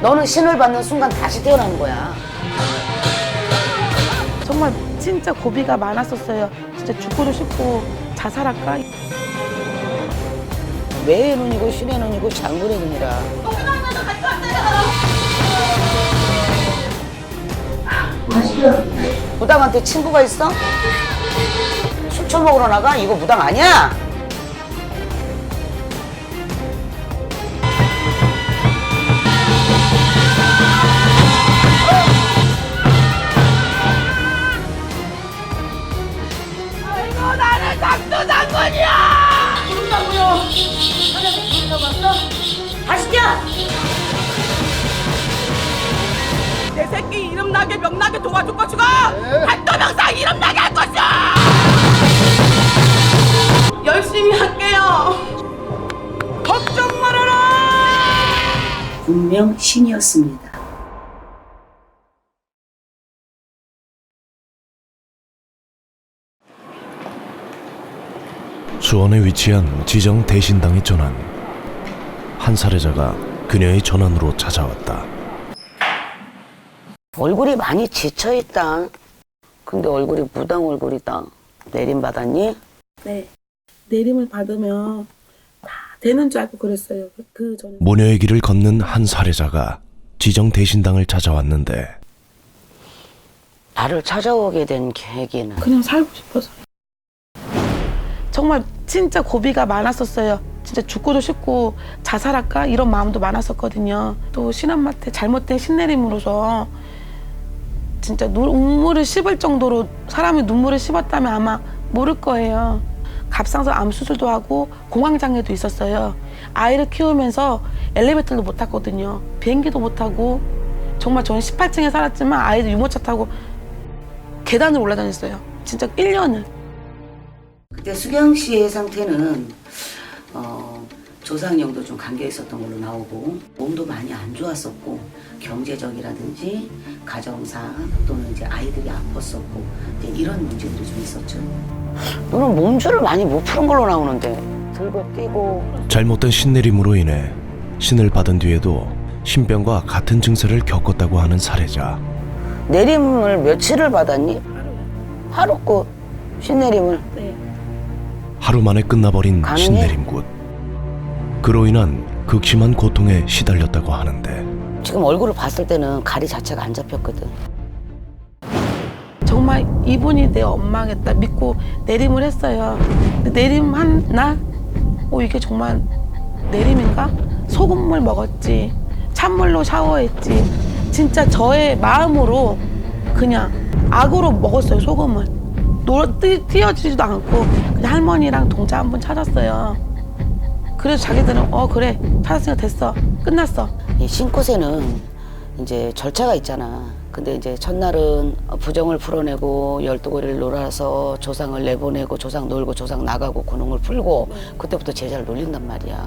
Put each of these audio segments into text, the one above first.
너는 신을 받는 순간 다시 태어나는 거야. 정말 진짜 고비가 많았었어요. 진짜 죽고도 싶고 자살할까? 매의 눈이고 신의 눈이고 장군의 눈이라. 무당한테 친구가 있어? 술 처먹으러 나가? 이거 무당 아니야? 내 새끼 이름 나게 명나게 도와줄 것이고 발도명상 이름 나게 할 것이야! 열심히 할게요. 걱정 말아라! 분명 신이었습니다. 수원에 위치한 지정 대신당의 전환. 한 사례자가 그녀의 전환으로 찾아왔다. 얼굴이 많이 지쳐있다. 근데 얼굴이 무당 얼굴이다. 내림 받았니? 네. 내림을 받으면 다 되는 줄 알고 그랬어요. 그 전에. 모녀의 길을 걷는 한 사례자가 지정 대신당을 찾아왔는데 나를 찾아오게 된 계기는 그냥 살고 싶어서. 정말 진짜 고비가 많았었어요. 진짜 죽고도 싶고 자살할까 이런 마음도 많았었거든요. 또 신한마트 잘못된 신내림으로서 진짜 눈물을 씹을 정도로 사람이 눈물을 씹었다면 아마 모를 거예요. 갑상선 암 수술도 하고 공황장애도 있었어요. 아이를 키우면서 엘리베이터도 못 탔거든요. 비행기도 못 타고 정말 저는 18층에 살았지만 아이들 유모차 타고 계단을 올라다녔어요. 진짜 1년을. 그때 수경 씨의 상태는 어, 조상령도 좀 감겨 있었던 걸로 나오고 몸도 많이 안 좋았었고 경제적이라든지 가정사 또는 이제 아이들이 아팠었고 이제 이런 문제들이 좀 있었죠. 너는 몸주를 많이 못 푸는 걸로 나오는데 들고 뛰고 잘못된 신내림으로 인해 신을 받은 뒤에도 신병과 같은 증세를 겪었다고 하는 사례자. 내림을 며칠을 받았니? 하루 고 신내림을 네. 하루 만에 끝나버린 가능해? 신내림굿. 그로 인한 극심한 고통에 시달렸다고 하는데 지금 얼굴을 봤을 때는 가리 자체가 안 잡혔거든. 정말 이분이 내 엄마겠다 믿고 내림을 했어요. 근데 내림 한 날, 어, 이게 정말 내림인가? 소금물 먹었지. 찬물로 샤워했지. 진짜 저의 마음으로 그냥 악으로 먹었어요, 소금을. 놀, 뛰, 뛰어지지도 않고 그냥 할머니랑 동자 한번 찾았어요. 그래서 자기들은 어 그래 찾았으니까 됐어 끝났어 이 신꽃에는 이제 절차가 있잖아. 근데 이제 첫날은 부정을 풀어내고 열두고리를 놀아서 조상을 내보내고 조상 놀고 조상 나가고 군웅을 풀고 그때부터 제자를 놀린단 말이야.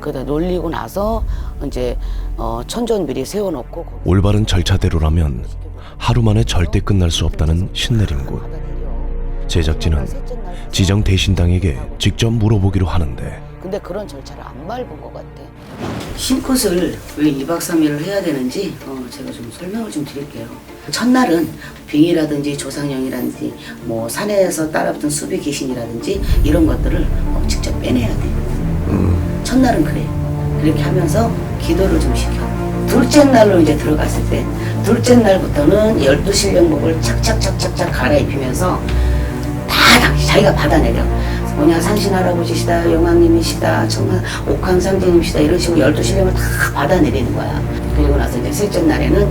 그러다 놀리고 나서 이제 어, 천전 미리 세워놓고 올바른 절차대로라면 하루 만에 절대 끝날 수 없다는 신내림굿. 제작진은 지정 대신당에게 직접 물어보기로 하는데 근데 그런 절차를 안 밟은 것 같아. 신꽃을 왜 2박 3일을 해야 되는지 어, 제가 좀 설명을 좀 드릴게요. 첫날은 빙이라든지 조상령이라든지 뭐 산에서 따라붙은 수비 귀신이라든지 이런 것들을 어, 직접 빼내야 돼. 첫날은 그래. 그렇게 하면서 기도를 좀 시켜. 둘째 날로 이제 들어갔을 때 둘째 날부터는 열두 신령복을 착착착착착 갈아입히면서 자기가 받아내려. 뭐냐 산신 할아버지시다 영왕님이시다 정말 옥황상제님이시다 이런 식으로 열두 신령을 다 받아내리는 거야. 그리고 나서 이제 셋째 날에는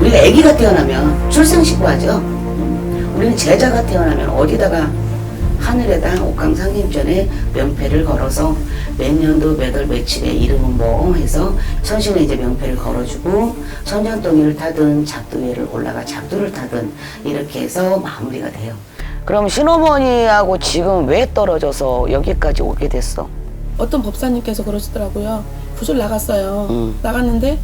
우리가 아기가 태어나면 출생식구 하죠. 음, 우리는 제자가 태어나면 어디다가 하늘에다 옥황상림전에 명패를 걸어서 몇 년도 몇 월 며칠에 이름은 뭐 해서 천신에 이제 명패를 걸어주고 천년동이를 타든 작두 위를 올라가 작두를 타든 이렇게 해서 마무리가 돼요. 그럼 신어머니하고 지금 왜 떨어져서 여기까지 오게 됐어? 어떤 법사님께서 그러시더라고요. 구슬 나갔어요. 음. 나갔는데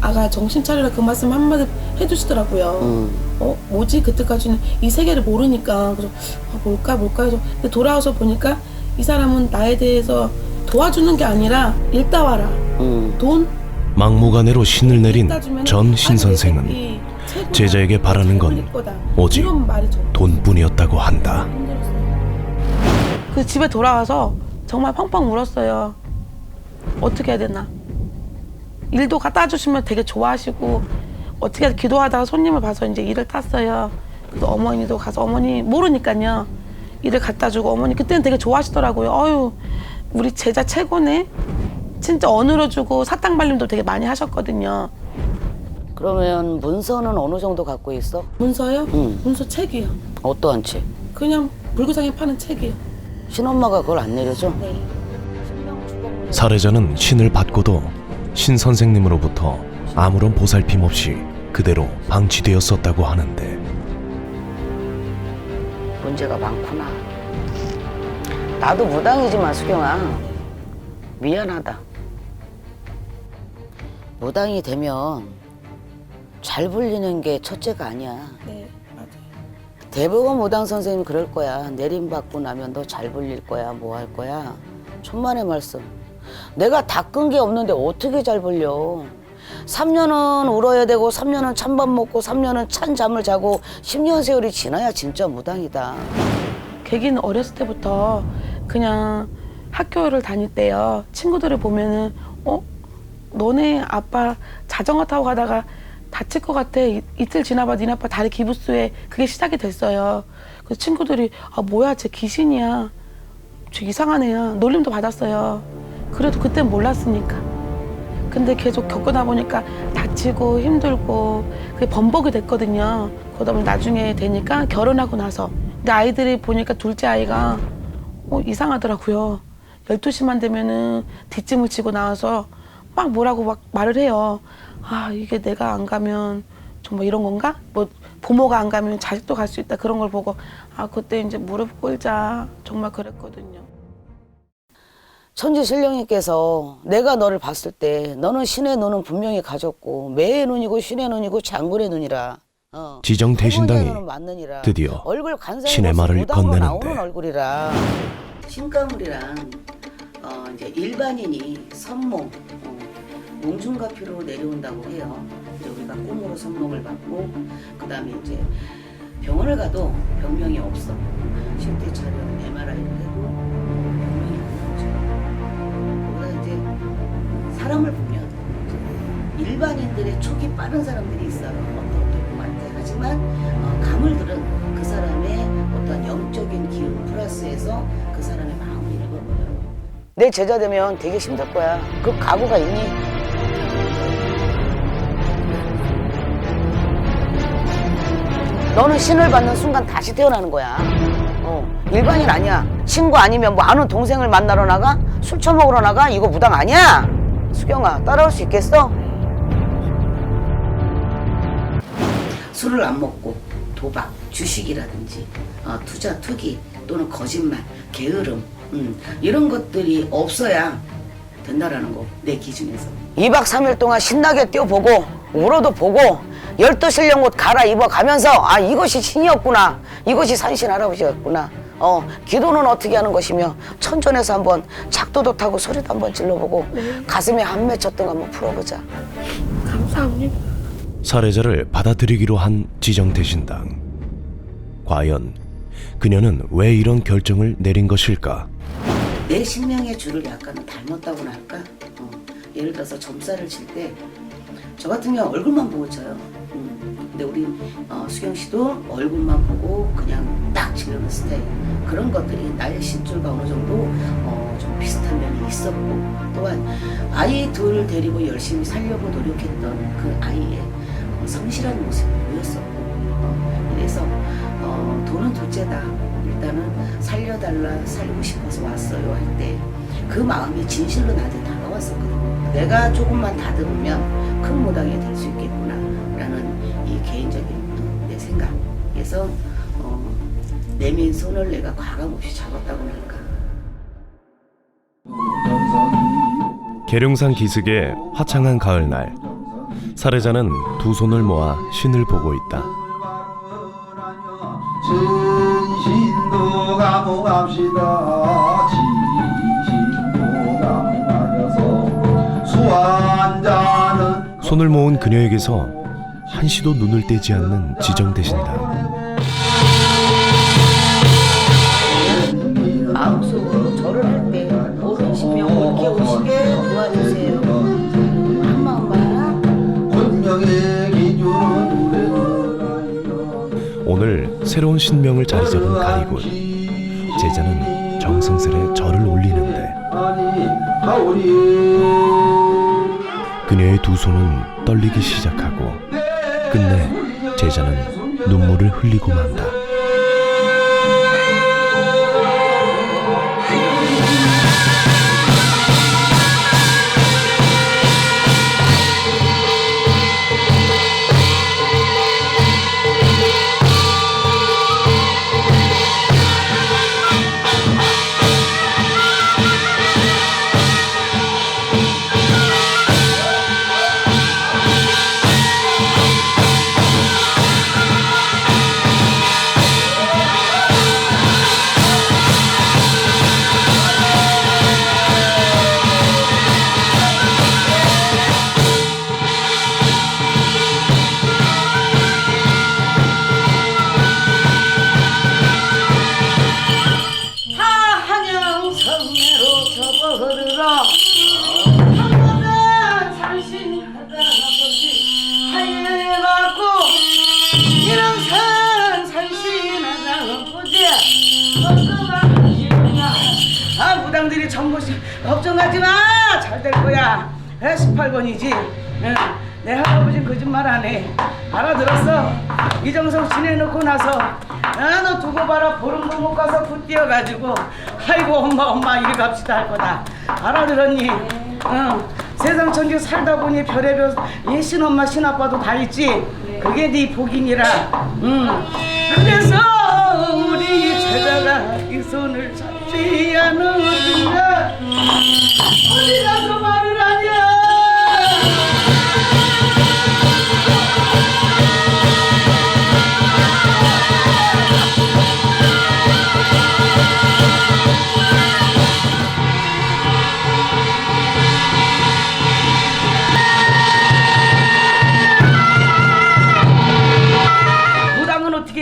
아가 정신 차리라 그 말씀 한마디 해주시더라고요. 음. 어 뭐지 그때까지는 이 세계를 모르니까 그래서 아, 뭘까 뭘까 해서 근데 돌아와서 보니까 이 사람은 나에 대해서 도와주는 게 아니라 읽다 와라 음. 돈 막무가내로 신을 내린 전 신선생은 제자에게 바라는 건 오직 돈뿐이었다고 한다. 그 집에 돌아와서 정말 펑펑 울었어요. 어떻게 해야 되나. 일도 갖다 주시면 되게 좋아하시고 어떻게 기도하다가 손님을 봐서 이제 일을 탔어요. 그래서 어머니도 가서 어머니 모르니까요. 일을 갖다 주고 어머니 그때는 되게 좋아하시더라고요. 어유 우리 제자 최고네. 진짜 어느러주고 사탕 발림도 되게 많이 하셨거든요. 그러면 문서는 어느 정도 갖고 있어? 문서요? 응. 문서 책이요. 어떠한 책? 그냥 불구상에 파는 책이요. 신엄마가 그걸 안 내려줘? 네. 사례자는 신을 받고도 신 선생님으로부터 아무런 보살핌 없이 그대로 방치되었었다고 하는데 문제가 많구나. 나도 무당이지만 수경아 미안하다. 무당이 되면 잘 불리는 게 첫째가 아니야. 네, 맞아요. 대부분 무당 선생님이 그럴 거야. 내림받고 나면 너 잘 불릴 거야. 뭐 할 거야. 천만의 말씀. 내가 닦은 게 없는데 어떻게 잘 불려. 3년은 울어야 되고 3년은 찬밥 먹고 3년은 찬 잠을 자고 10년 세월이 지나야 진짜 무당이다. 계기는 어렸을 때부터 그냥 학교를 다닐 때요. 친구들을 보면은 어 너네 아빠 자전거 타고 가다가 다칠 것 같아. 이, 이틀 지나봐 니네 아빠 다리 기부스에 그게 시작이 됐어요. 그 친구들이 아 뭐야 쟤 귀신이야. 쟤 이상한 애야. 놀림도 받았어요. 그래도 그땐 몰랐으니까. 근데 계속 겪어다 보니까 다치고 힘들고 그게 번복이 됐거든요. 그러다 보니 나중에 되니까 결혼하고 나서 근데 아이들이 보니까 둘째 아이가 어, 이상하더라고요. 12시만 되면은 뒷짐을 지고 나와서 막 뭐라고 막 말을 해요. 아, 이게 내가 안 가면 정말 이런 건가? 뭐 부모가 안 가면 자식도 갈 수 있다. 그런 걸 보고 아, 그때 이제 무릎 꿇자. 정말 그랬거든요. 천지 신령님께서 내가 너를 봤을 때 너는 신의 눈은 분명히 가졌고 매의 눈이고 신의 눈이고 장군의 눈이라. 어. 지정 대신당이. 드디어 신의 말을 건네는데. 나오는 얼굴이라. 신가물이랑 어, 이제 일반인이 선몽, 어, 몽중가피로 내려온다고 해요. 이제 우리가 꿈으로 선몽을 받고 그 다음에 이제 병원을 가도 병명이 없어. 실제 촬영 MRI를 해도 병명이 안 나오죠. 거기다 이제 사람을 보면 일반인들의 촉이 빠른 사람들이 있어요. 어떤 꿈한테 하지만 어, 가물들은 그 사람의 어떤 영적인 기운 플러스해서 그 사람의 마음을 읽어버려요. 내 제자 되면 되게 힘들 거야. 그 각오가 있니? 너는 신을 받는 순간 다시 태어나는 거야. 어, 일반인 아니야. 친구 아니면 뭐 아는 동생을 만나러 나가? 술 처먹으러 나가? 이거 무당 아니야? 수경아, 따라올 수 있겠어? 술을 안 먹고 도박, 주식이라든지 어, 투자, 투기 또는 거짓말, 게으름 음, 이런 것들이 없어야 된다라는 거 내 기준에서 2박 3일 동안 신나게 뛰어보고 울어도 보고 열두 실령 옷 갈아입어 가면서 아 이것이 신이었구나 이것이 산신 할아버지였구나 어 기도는 어떻게 하는 것이며 천전에서 한번 착도도 타고 소리도 한번 질러보고 가슴에 한 맺혔던 거 한번 풀어보자 감사합니다. 사례자를 받아들이기로 한 지정 대신당. 과연 그녀는 왜 이런 결정을 내린 것일까? 내 신명의 줄을 약간은 닮았다고나 할까? 어, 예를 들어서 점살을 칠때 저 같은 경우 얼굴만 보고 쳐요. 음, 근데 우리 어, 수경 씨도 얼굴만 보고 그냥 딱 치려는 스타일. 그런 것들이 나의 신줄과 어느 정도 어, 좀 비슷한 면이 있었고 또한 아이 둘 데리고 열심히 살려고 노력했던 그 아이의 어, 성실한 모습이 보였었고 어, 그래서 어, 돈은 둘째다. 일단은 살려달라 살고 싶어서 왔어요 할 때 그 마음이 진실로 나한테 다가왔었거든요. 내가 조금만 다듬으면 큰 무당이 될 수 있겠구나 라는 이 개인적인 또내 생각에서 어, 내민 손을 내가 과감 없이 잡았다고 할까. 계룡산 기슭의 화창한 가을날 사례자는 두 손을 모아 신을 보고 있다. 진신도 감옥합시다 손을 모은 그녀에게서 한시도 눈을 떼지 않는 지정되신다. 마음속으로 절을 할 때 오른 신명을 이렇게 오시게 도와주세요. 한 마음만 오늘 새로운 신명을 자리 잡은 가리군. 제자는 정성스레 절을 올리는데 그녀의 두 손은 떨리기 시작하고 끝내 제자는 눈물을 흘리고 만다. 나서 나너 두고 봐라. 보름도 못 가서 굿 뛰어가지고. 아이고 엄마 엄마 이리 갑시다 할 거다. 알아들었니? 응. 세상 천지 살다 보니 별의별 예 신엄마 신아빠도 다 있지? 그게 네 복이니라. 응. 그래서 우리 제자가 이 손을 잡지 않으면 어디 가서 말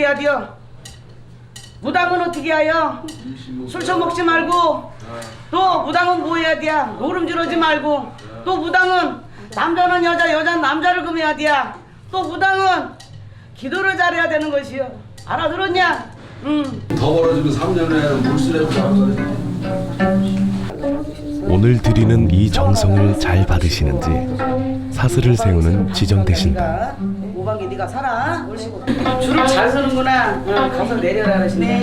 어떻게 해야 돼요? 무당은 어떻게 해요? 술 처먹지 말고 또 무당은 뭐 해야 돼? 노름지르지 말고 또 무당은 남자는 여자 여자는 남자를 금해야 돼. 또 무당은 기도를 잘해야 되는 것이요. 알아들었냐? 응. 더 벌어지면 3년에 물수레 오늘 드리는 이 정성을 잘 받으시는지 사슬을 세우는 지정되신다. 오방기 네가 살아. 줄을 잘 서는구나. 응, 가서 내려라 그러시네.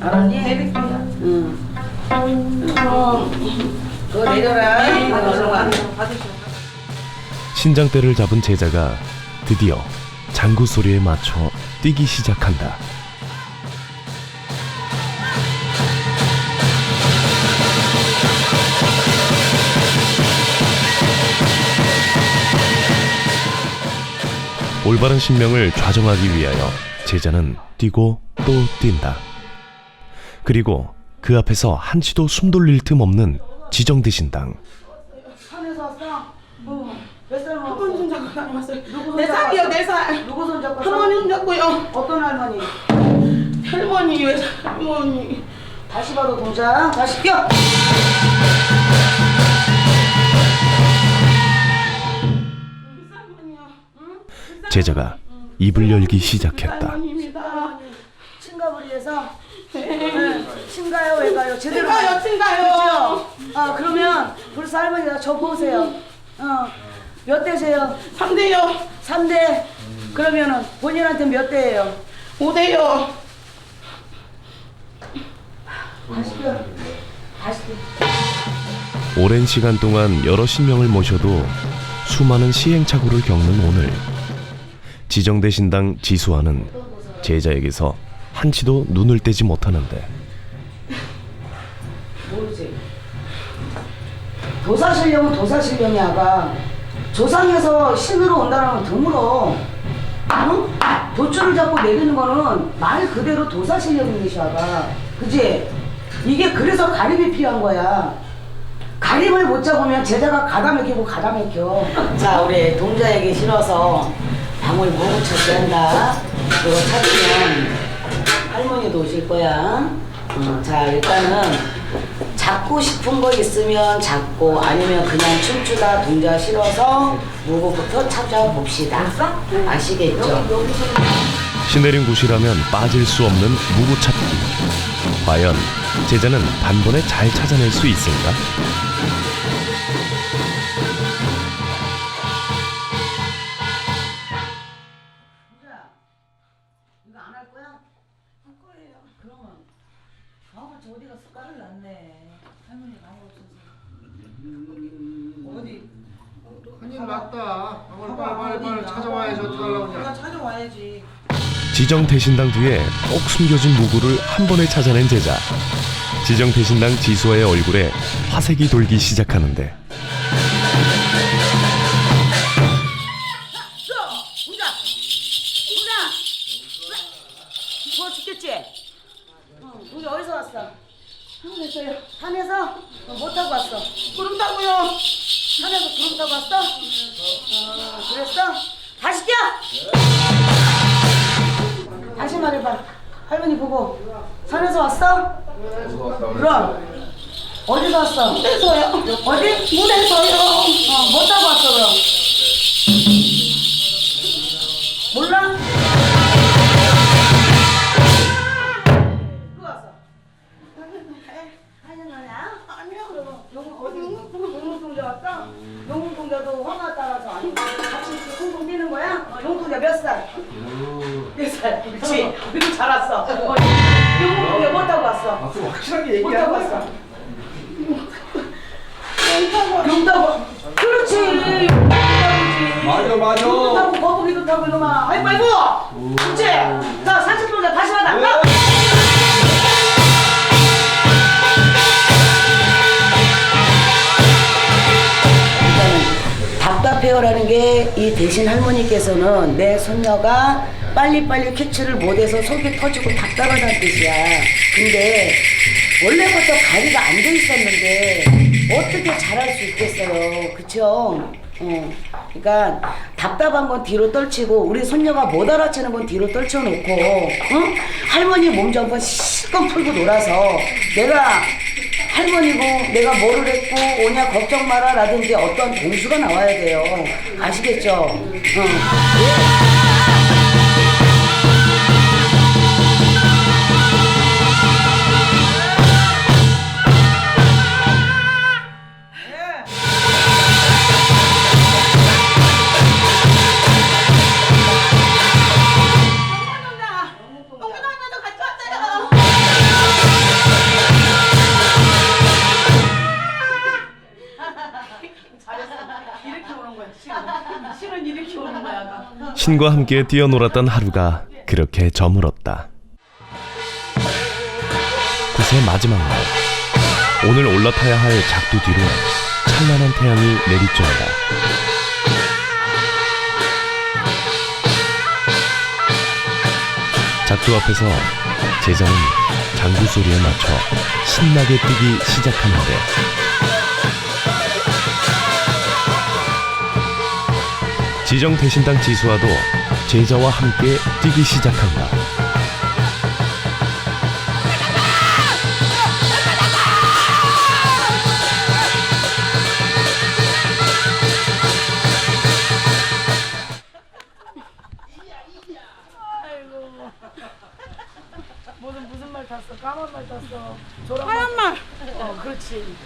알았니? 내릴게요. 응. 어, 그거 내려라. 네. 얼른 와. 신장대를 잡은 제자가 드디어 장구 소리에 맞춰 뛰기 시작한다. 올바른 신명을 좌정하기 위하여 제자는 뛰고 또 뛴다. 그리고 그 앞에서 한치도 숨 돌릴 틈 없는 지정되신 당. 산에서 왔어? 어. 몇살 먹었어? 한번 손잡고 나왔어요. 누구 네 손잡고 살이요, 왔어? 네 살. 누구 손잡고 왔어? 할머니 손잡고요. 어떤 할머니? 할머니, 왜 할머니. 다시 봐도 동작. 다시 뛰어. 제자가 입을 열기 시작했다. 친가부리에서 네. 친가요 외가요 제대로 친가요, 친가요. 그죠? 아 그러면 불사 할머니가 저 보세요 어몇 대세요? 3대요. 3대 그러면은 본인한테 몇 대예요? 5대요. 다시 뛰어 다시 뛰어 오랜 시간 동안 여러 신명을 모셔도 수많은 시행착오를 겪는 오늘 지정대 신당 지수와는 제자에게서 한치도 눈을 떼지 못하는데 모르지 도사실령은 도사실령이 아가 조상에서 신으로 온다는 건 드물어 응? 도줄을 잡고 내리는 거는 말 그대로 도사실령인 것이 아가 그지? 이게 그래서 가림이 필요한 거야 가림을 못 잡으면 제자가 가다 막히고 가다 막혀. 자, 우리 동자에게 실어서 방울 모구 찾기 한다. 이거 찾으면 할머니도 오실 거야. 어, 자, 일단은 잡고 싶은 거 있으면 잡고 아니면 그냥 춤추다 동자 실어서 무구부터 찾아봅시다. 아시겠죠? 신내린 곳이라면 빠질 수 없는 무구 찾기. 과연 제자는 단번에 잘 찾아낼 수 있을까? 이거 안 할 거야? 할 거예요. 그러면 아, 저 어디가 숟가락을 놨네. 할머니 방울 없어서. 어디? 큰일 났다. 빨리 빨리 빨리 찾아와야지 어떻게 하려고 그냥. 찾아와야지. 지정 대신당 뒤에 꼭 숨겨진 무구를 한 번에 찾아낸 제자. 지정 대신당 지수와의 얼굴에 화색이 돌기 시작하는데 타고 왔어? 구름 타고요. 산에서 구름 타고 왔어? 어, 그랬어? 다시 뛰어! 다시 말해봐. 할머니 보고. 산에서 왔어? 그럼. 어디서 왔어? 무대서요. 어디? 무대서요. 어, 뭐 타고 왔어, 그럼? 몰라? 왔어? 용동자도 화가 따라서 아니 같이 이렇게 쿵쿵 뛰는 거야? 용동자 몇 살? 몇 살? 그렇지. 그리고 잘 왔어. 어, 용동자 뭐 타고 왔어? 확실하게 뭐 타고 왔어? 용 타고. 그렇지. 용. 맞아 맞아. 타고 거북이도 타고 이놈아. 아이고 아이고. 그렇지. 자 산책 동자 다시. 가. 답답해요라는 게 이 대신 할머니께서는 내 손녀가 빨리빨리 캐치를 못해서 속이 터지고 답답하다는 뜻이야. 근데 원래부터 가리가 안 돼 있었는데 어떻게 잘할 수 있겠어요. 그쵸? 어. 그러니까 답답한 건 뒤로 떨치고 우리 손녀가 못 알아채는 건 뒤로 떨쳐놓고 응? 할머니 몸 좀 한번 실컷 풀고 놀아서 내가 할머니고 내가 뭐를 했고 오냐 걱정 마라 라든지 어떤 동수가 나와야 돼요 아시겠죠? 응. 신과 함께 뛰어놀았던 하루가 그렇게 저물었다. 그새 마지막 날. 오늘 올라타야 할 작두 뒤로 찬란한 태양이 내리쬐는다. 작두 앞에서 제자는 장구 소리에 맞춰 신나게 뛰기 시작하는데 지정 대신당 지수와도 제자와 함께 뛰기 시작한다. 무슨 무슨 말 탔어? 까만 말 탔어. 조랑 하얀 말. 어, 그렇지.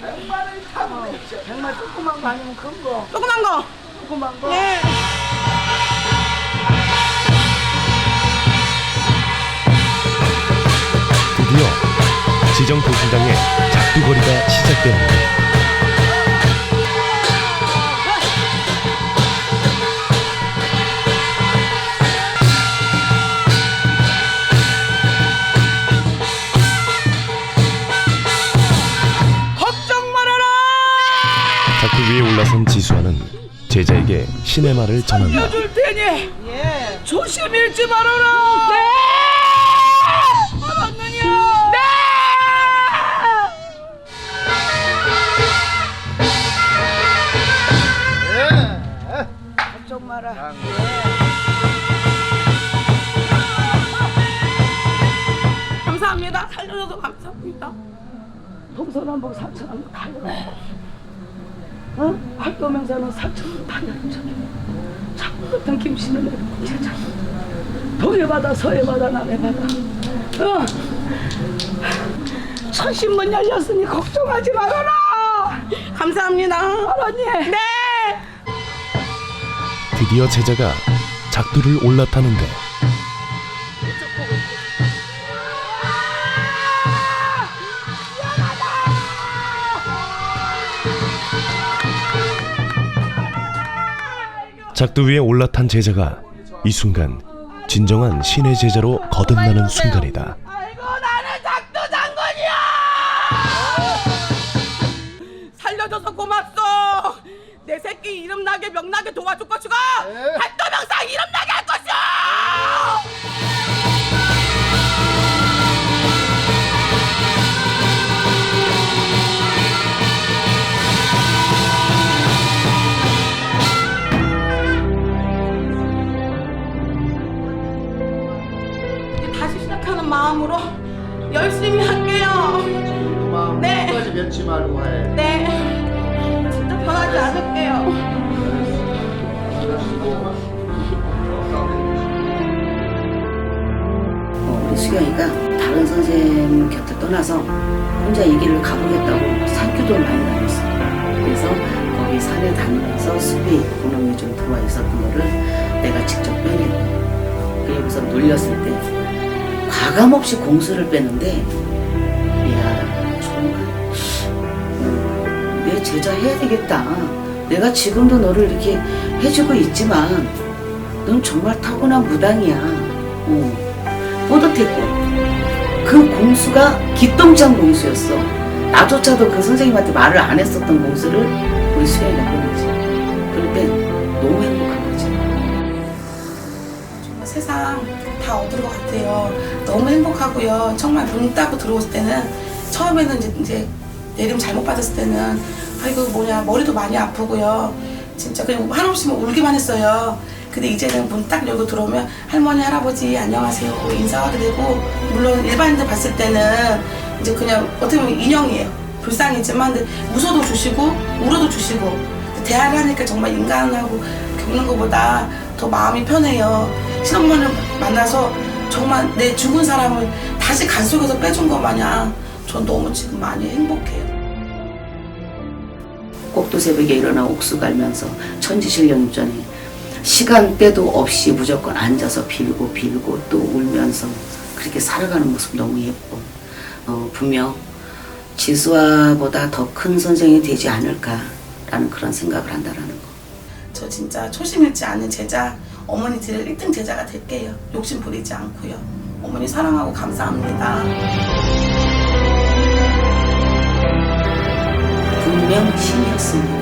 백말을 타고 백말 조그만 거 아니면 큰 거. 드디어 지정 대신당의 작두거리가 시작되는데 걱정 말아라. 작두 위에 올라선 지수와는 제자에게 신의 말을 전한다. 살려줄 테니 예. 조심히 일지 말아라. 네. 네! 감사합니다. 살려줘서 감사합니다. 동서남북 삼천왕도 다 어? 활도명사는 사천왕국 달려라. 자꾸 같은 김씨는 내고 제자. 동해 바다 서해 바다 남해 바다. 어. 천신문 열렸으니 걱정하지 말아라. 감사합니다. 알았니? 네. 드디어 제자가 작두를 올라타는데 작두 위에 올라탄 제자가 이 순간 진정한 신의 제자로 거듭나는 순간이다. 아이고 나는 작두 장군이야. 살려줘서 고맙소. 내 새끼 이름 나게 명나게 도와줄 것이고 팔도명사 이름 나게 할 것이오. 마음으로 열심히 할게요. 그 마음 네. 끝까지 변치 말고 해. 네. 진짜 변하지 않을게요. 어, 우리 수경이가 다른 선생님 곁을 떠나서 혼자 이 길을 가보겠다고 산교도 많이 다녔어. 그래서 거기 산에 다니면서 숲이 공룡이 좀 들어와 있었던 거를 내가 직접 빼내고 그리고서 놀렸을 때 과감 없이 공수를 빼는데 이야 정말 어, 내 제자 해야 되겠다. 내가 지금도 너를 이렇게 해주고 있지만 넌 정말 타고난 무당이야. 어. 뿌듯했고 그 공수가 기똥찬 공수였어. 나조차도 그 선생님한테 말을 안 했었던 공수를 우리 수영이가 한 거지. 그럴 때 다 얻은 것 같아요. 너무 행복하고요. 정말 눈 따고 들어왔을 때는 처음에는 이제, 이제 내 이름 잘못 받았을 때는 아이고 뭐냐 머리도 많이 아프고요. 진짜 그냥 한없이 뭐 울기만 했어요. 근데 이제는 문 딱 열고 들어오면 할머니 할아버지 안녕하세요 하고 인사하게 되고 물론 일반인들 봤을 때는 이제 그냥 어떻게 보면 인형이에요. 불쌍이지만 근데 웃어도 주시고 울어도 주시고 대화를 하니까 정말 인간하고 겪는 것보다 더 마음이 편해요. 신엄마를 만나서 정말 내 죽은 사람을 다시 간 속에서 빼준 것 마냥 전 너무 지금 많이 행복해요. 꼭두 새벽에 일어나 옥수 갈면서 천지신령 전에 시간대도 없이 무조건 앉아서 빌고 빌고 또 울면서 그렇게 살아가는 모습 너무 예뻐. 어, 분명 지수아보다 더 큰 선생이 되지 않을까라는 그런 생각을 한다라는 거. 저 진짜 초심 잃지 않는 제자, 어머니 드릴 1등 제자가 될게요. 욕심 부리지 않고요. 어머니 사랑하고 감사합니다. 분명 신이었습니다.